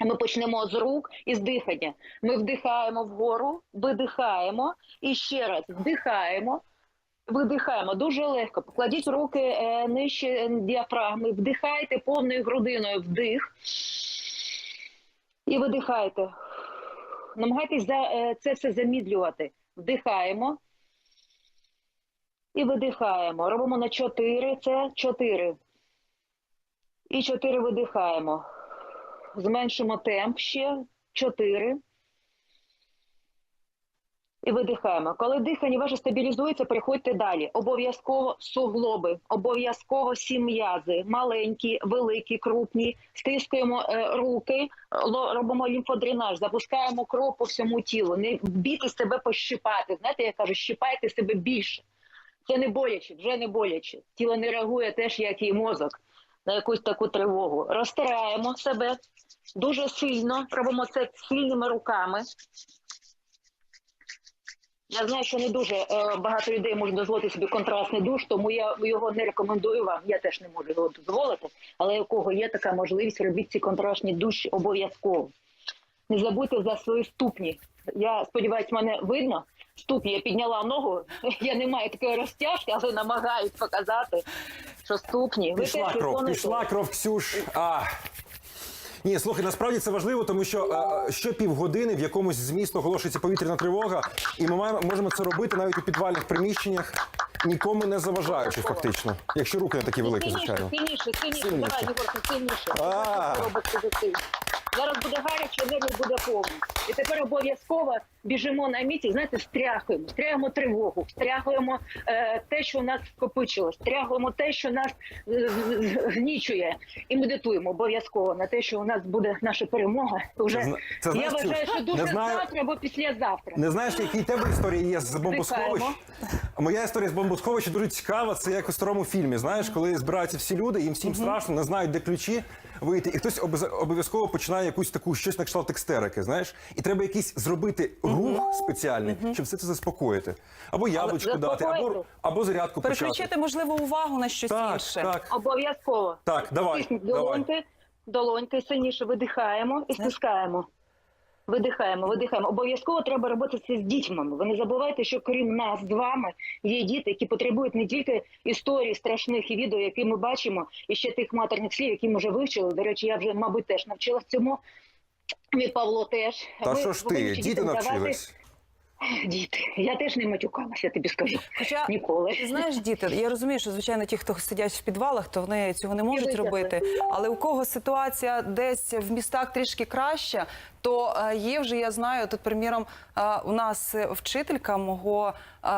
Ми почнемо з рук і з дихання. Ми вдихаємо вгору, видихаємо і ще раз вдихаємо. Видихаємо дуже легко. Покладіть руки е, нижче діафрагми, вдихайте повною грудиною вдих і видихайте. Намагайтесь е, це все замідлювати. Вдихаємо і видихаємо. Робимо на 4. Це 4. І 4 видихаємо. Зменшимо темп ще 4. І видихаємо. Коли дихання ваше стабілізується, переходьте далі. Обов'язково суглоби, обов'язково сі м'язи, маленькі, великі, крупні. Стискуємо е, руки, робимо лімфодренаж, запускаємо кров по всьому тілу. Не бійте себе пощипати. Знаєте, я кажу, щипайте себе більше. Це не боляче, вже не боляче. Тіло не реагує теж, як і мозок, на якусь таку тривогу. Розтираємо себе дуже сильно, робимо це сильними руками. Я знаю, що не дуже е, багато людей можуть дозволити собі контрастний душ, тому я його не рекомендую вам. Я теж не можу його дозволити. Але у кого є така можливість, робіть ці контрастні душі обов'язково. Не забудьте за свої ступні. Я сподіваюся, мене видно. Ступні я підняла ногу. Я не маю такої розтяжки, але намагаюсь показати, що ступні. Пішла кров, пішла кров, Ксюш. А. Ні, слухай, насправді це важливо, тому що а, що півгодини в якомусь змісно оголошується повітряна тривога, і ми маємо можемо це робити навіть у підвальних приміщеннях, нікому не заважаючи, фактично. Якщо руки не такі великі, звичайно. сильніше, сильніше, Сильніше. Давай, Єгорко, сильніше. А. Робить позитив. Зараз буде гаряче, енергії буде повно. І тепер обов'язково біжимо на місці, знаєте, стряхуємо, стряхуємо тривогу, стряхуємо е, те, що у нас скопичилось, стряхуємо те, що нас е, гнічує. І медитуємо обов'язково на те, що у нас буде наша перемога. Вже Це це я вважаю, що дуже знаю- завтра або післязавтра. Не знаєш, які тебе історії є з бомбосховищ? Моя історія з бомбосховища дуже цікава. Це як у старому фільмі. Знаєш, коли збираються всі люди, їм всім страшно, не знають, де ключі вийти, і хтось обов'язково починає якусь таку щось на кшталт екстерики, знаєш, і треба якийсь зробити рух спеціальний, щоб все це заспокоїти. Або яблучко дати, або, або зарядку почати. Переключити, можливо, увагу на щось Так, інше. так. Обов'язково. Так, давай, Стисніть давай. долоньки, долоньки сильніше видихаємо і стискаємо. Видихаємо, видихаємо. Обов'язково треба робити це з дітьми. Ви не забувайте, що крім нас з вами є діти, які потребують не тільки історій страшних і відео, які ми бачимо, і ще тих матерних слів, які ми вже вивчили. До речі, я вже, мабуть, теж навчилась цьому. Від Павло теж. Та Ми що ж ти, діти навчились. Діти. Я теж не матюкалася, тобі скажу. Хоча Ніколи. ти знаєш, діти, я розумію, що звичайно ті, хто сидять в підвалах, то вони цього не можуть робити. Але у кого ситуація десь в містах трішки краща, то е, є вже, я знаю, тут, приміром, е, у нас е, вчителька мого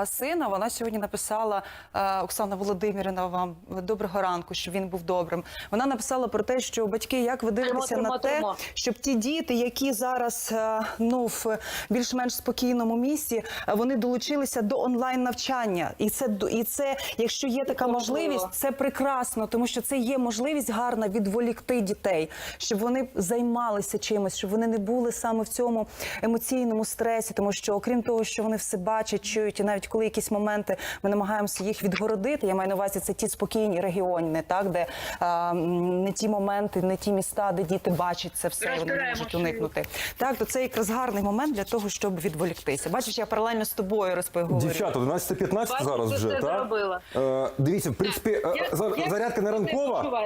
сина. Вона сьогодні написала е, Оксана Володимирівна, вам доброго ранку, щоб він був добрим. Вона написала про те, що батьки, як ви дивитеся Тримо, на те, тримо, щоб ті діти, які зараз е, ну в більш-менш спокійному місці, вони долучилися до онлайн навчання, і це і це, якщо є така можливість, це прекрасно, тому що це є можливість гарна відволікти дітей, щоб вони займалися чимось, щоб вони не були саме в цьому емоційному стресі, тому що окрім того, що вони все бачать, чують, і навіть коли якісь моменти ми намагаємося їх відгородити. Я маю на увазі це ті спокійні регіони, так де а, не ті моменти, не ті міста, де діти бачать це все, вони не можуть уникнути. Так, то це якраз гарний момент для того, щоб відволіктися. Бачиш, я паралельно з тобою розповідаю. Дівчата, 11.15 Бачите, зараз вже, так? зробила. Е, дивіться, в принципі, е, Я- зарядка не ви себе ранкова.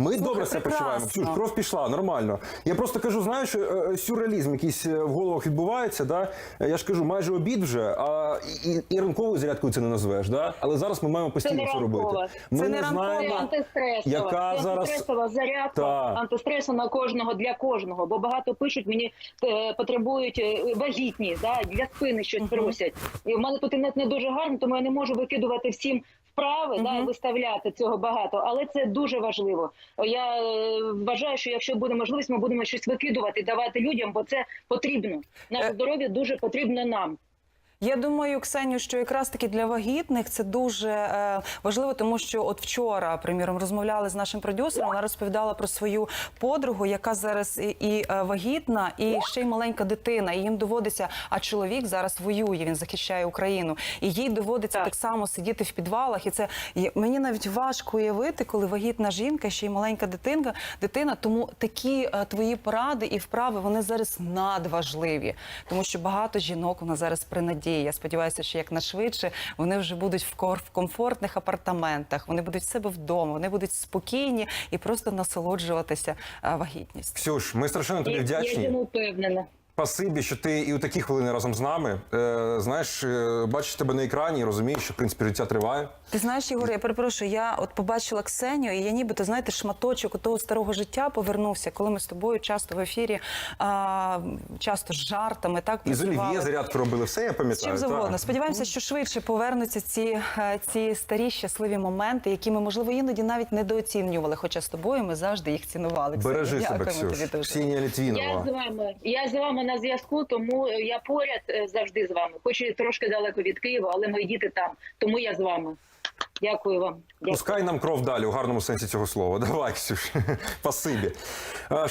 Ми Слухай, добре себе почуваємо. Ксюш, кров пішла, нормально. Я просто кажу, знаєш, е, сюрреалізм якийсь е, в головах відбувається. Да? Е, Я ж кажу, майже обід вже, а і, і, ранковою зарядкою це не назвеш. Да? Але зараз ми маємо постійно це, ранкова. робити. Це Ми не не ранкова. Знаємо. антистресова. яка це зараз- антистресова зарядка, Так. антистресу на кожного для кожного. Бо багато пишуть мені е, потребують е, вагітні, да, для спини щось просять. І в мене тут інтернет не дуже гарний, тому я не можу викидувати всім. Вправи да і виставляти цього багато, але це дуже важливо. Я е, вважаю, що якщо буде можливість, ми будемо щось викидувати, давати людям, бо це потрібно. Наше Е. здоров'я дуже потрібно нам. Я думаю, Ксеню, що якраз таки для вагітних це дуже е, важливо, тому що от вчора, приміром, розмовляли з нашим продюсером. Вона розповідала про свою подругу, яка зараз і, і е, вагітна, і ще й маленька дитина. І їм доводиться, а чоловік зараз воює, він захищає Україну, і їй доводиться так, Так. само сидіти в підвалах. І це є- мені навіть важко уявити, коли вагітна жінка, ще й маленька дитинка, дитина. Тому такі е, твої поради і вправи вони зараз надважливі, тому що багато жінок у нас зараз при надії. Я сподіваюся, що якнайшвидше вони вже будуть в кор- в комфортних апартаментах, вони будуть в себе вдома, вони будуть спокійні і просто насолоджуватися е, вагітністю. Ксюш, ми страшенно тобі Я, я вдячні. цьому впевнена. Спасибі, що ти і у такі хвилини разом з нами. Е, знаєш, е, бачиш тебе на екрані і розумієш, що в принципі життя триває. Ти знаєш, Ігор, я перепрошую, я от побачила Ксенію, і я нібито, знаєте, шматочок у того старого життя повернувся, коли ми з тобою часто в ефірі, а, часто з жартами, так І з працювали. Олів'є зарядку робили все, я З пам'ятаю. чим завгодно. так. Сподіваємося, що швидше повернуться ці, е, ці старі щасливі моменти, які ми, можливо, іноді навіть недооцінювали. Хоча з тобою ми завжди їх цінували. Ксенія. Бережи себе, Дякуємо тобі Ксюш. дуже. Ксенія Я Літвінова. з вами. Я з вами на зв'язку, тому е, я поряд е, завжди з вами. Хоч і трошки далеко від Києва, але мої діти там. Тому я з вами. Дякую вам. Дякую. Пускай нам кров далі у гарному сенсі цього слова. Давай, Ксюш. Спасибі. Е,